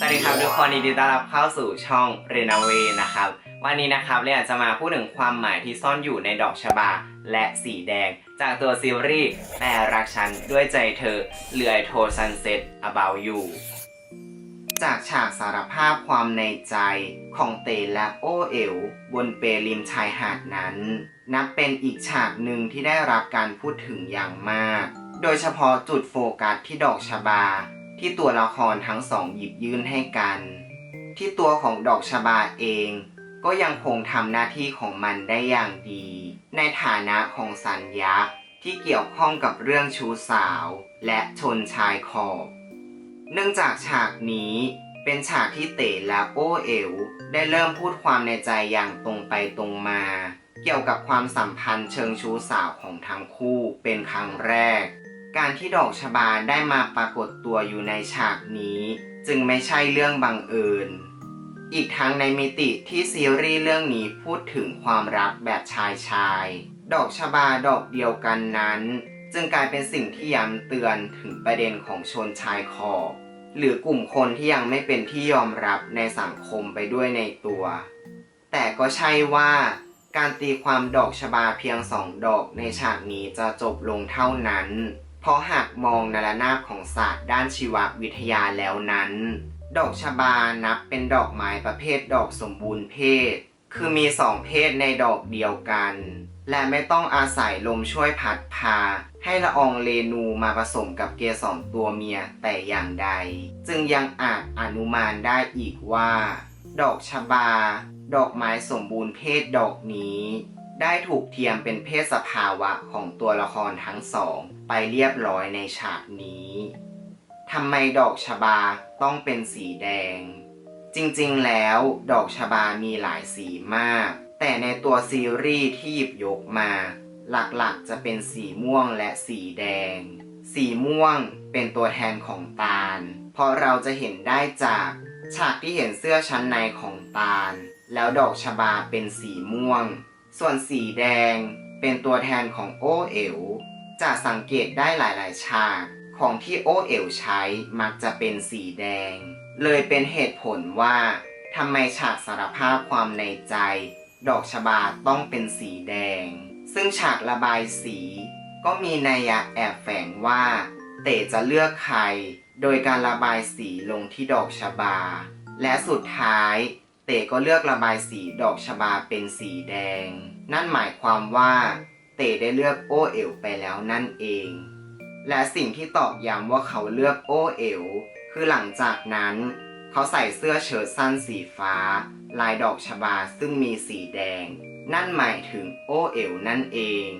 สวัสดีครับทุกคนยินดีต้อนรับเข้าสู่ช่องเรนาเวนะครับ วันนี้นะครับเราจะมาพูดถึงความหมายที่ซ่อนอยู่ในดอกชบา และสีแดง จากตัวซีรีส์แปรรักฉันด้วยใจเธอเรือไอโทซันเซ็ต about you จากฉากสารภาพความในใจของเตและโอเอ๋วบนเปริมชายหาดนั้น นับเป็นอีกฉากหนึ่งที่ได้รับการพูดถึงอย่างมาก โดยเฉพาะจุดโฟกัสที่ดอกชบา ที่ตัวละครทั้งสองหยิบยื่นให้กัน ที่ตัวของดอกชบาเอง ก็ยังคงทำหน้าที่ของมันได้อย่างดี ในฐานะของสัญญาที่เกี่ยวข้องกับเรื่องชู้สาว และชนชายขอบ เนื่องจากฉากนี้เป็นฉากที่เต๋และโอเอ๋วได้เริ่มพูดความในใจอย่างตรงไปตรงมา เกี่ยวกับความสัมพันธ์เชิงชู้สาวของทั้งคู่เป็นครั้งแรก การที่ดอกชบาได้มาปรากฏตัวอยู่ในฉากนี้ จึงไม่ใช่เรื่องบังเอิญ อีกทั้งในมิติที่ซีรีส์เรื่องนี้พูดถึงความรักแบบชายชาย ดอกชบาดอกเดียวกันนั้น จึงกลายเป็นสิ่งที่ย้ำเตือนถึงประเด็นของชนชายขอบหรือกลุ่มคนที่ยังไม่เป็นที่ยอมรับในสังคมไปด้วยในตัว แต่ก็ใช่ว่าการตีความดอกชบาเพียงสองดอกในฉากนี้จะจบลงเท่านั้น ราะหากมองในระนาบของศาสตร์ด้านชีววิทยาแล้วนั้น ดอกชบานับเป็นดอกไม้ประเภทดอกสมบูรณ์เพศ คือมีสองเพศในดอกเดียวกัน และไม่ต้องอาศัยลมช่วยพัดพา ให้ละอองเรนูมาผสมกับเกสรตัวเมียแต่อย่างใด จึงยังอาจอนุมานได้อีกว่า ดอกชบา ดอกไม้สมบูรณ์เพศดอกนี้ ได้ถูกเทียมเป็นเพศสภาวะของตัวละครทั้งสอง ไปเรียบร้อยในฉากนี้ทำไมดอกชบาต้องเป็นสีแดง จริงๆแล้วดอกชบามีหลายสีมาก แต่ในตัวซีรีส์ที่หยิบยกมา หลักๆจะเป็นสีม่วงและสีแดง สีม่วงเป็นตัวแทนของตาล เพราะเราจะเห็นได้จาก ฉากที่เห็นเสื้อชั้นในของตาล แล้วดอกชบาเป็นสีม่วง ส่วนสีแดงเป็นตัวแทนของโอเอ๋วจะสังเกตได้หลาย ๆ ฉากของที่โอเอ๋วใช้มักจะเป็นสีแดง เลยเป็นเหตุผลว่าทำไมฉากสารภาพความในใจ ดอกชบาต้องเป็นสีแดง ซึ่งฉากระบายสี ก็มีนัยยะแอบแฝงว่า เต๋จะเลือกใคร โดยการระบายสีลงที่ดอกชบา และสุดท้าย เต๋ก็เลือกระบายสีดอกชบาเป็นสีแดง นั่นหมายความว่า เต๋ได้เลือกโอเอ๋วไปแล้วนั่นเอง และสิ่งที่ตอกย้ำว่าเขาเลือกโอเอ๋วคือหลังจากนั้น เขาใส่เสื้อเชิ้ตสั้นสีฟ้า ลายดอกชบาซึ่งมีสีแดง นั่นหมายถึงโอเอ๋วนั่นเอง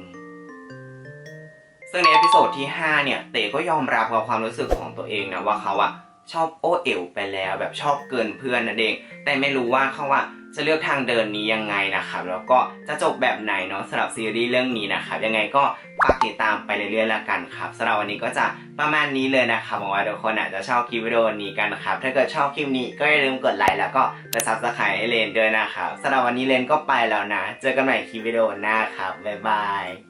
ซึ่งในเอพิโซดที่ 5 เนี่ย เต๋ก็ยอมรับกับความรู้สึกของตัวเองนะว่าเขาอะ ชอบโอเอ๋วไปแล้ว แบบชอบเกินเพื่อนนั่นเอง แต่ไม่รู้ว่าเขาอะจะเลือกทางเดินนี้ยังไงนะครับ แล้วก็จะจบแบบไหนเนาะสำหรับซีรีส์เรื่องนี้นะครับ ยังไงก็ฝากติดตามไปเรื่อยๆแล้วกันครับสำหรับวันนี้ก็จะประมาณนี้เลยนะครับหวังว่าทุกคนอาจจะชอบคลิปวิดีโอนี้กันนะครับ ถ้าเกิดชอบคลิปนี้ก็อย่าลืมกดไลค์แล้วก็กดซับสไครต์ให้เลนด้วยนะครับสำหรับวันนี้เลนก็ไปแล้วนะ เจอกันใหม่คลิปวิดีโอหน้าครับบ๊ายบาย